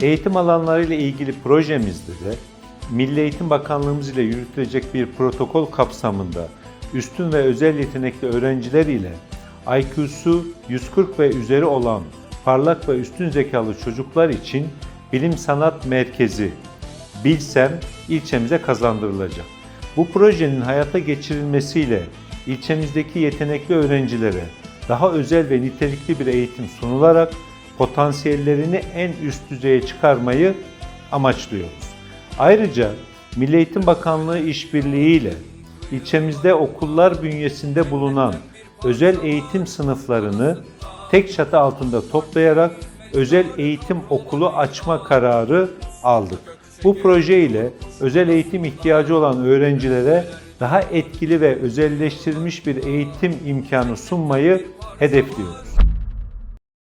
Eğitim alanlarıyla ilgili projemizde de Milli Eğitim Bakanlığımız ile yürütülecek bir protokol kapsamında üstün ve özel yetenekli öğrenciler ile IQ'su 140 ve üzeri olan parlak ve üstün zekalı çocuklar için Bilim Sanat Merkezi Bilsem ilçemize kazandırılacak. Bu projenin hayata geçirilmesiyle ilçemizdeki yetenekli öğrencilere daha özel ve nitelikli bir eğitim sunularak potansiyellerini en üst düzeye çıkarmayı amaçlıyoruz. Ayrıca Milli Eğitim Bakanlığı işbirliğiyle ilçemizde okullar bünyesinde bulunan özel eğitim sınıflarını tek çatı altında toplayarak özel eğitim okulu açma kararı aldık. Bu proje ile özel eğitim ihtiyacı olan öğrencilere daha etkili ve özelleştirilmiş bir eğitim imkanı sunmayı hedefliyoruz.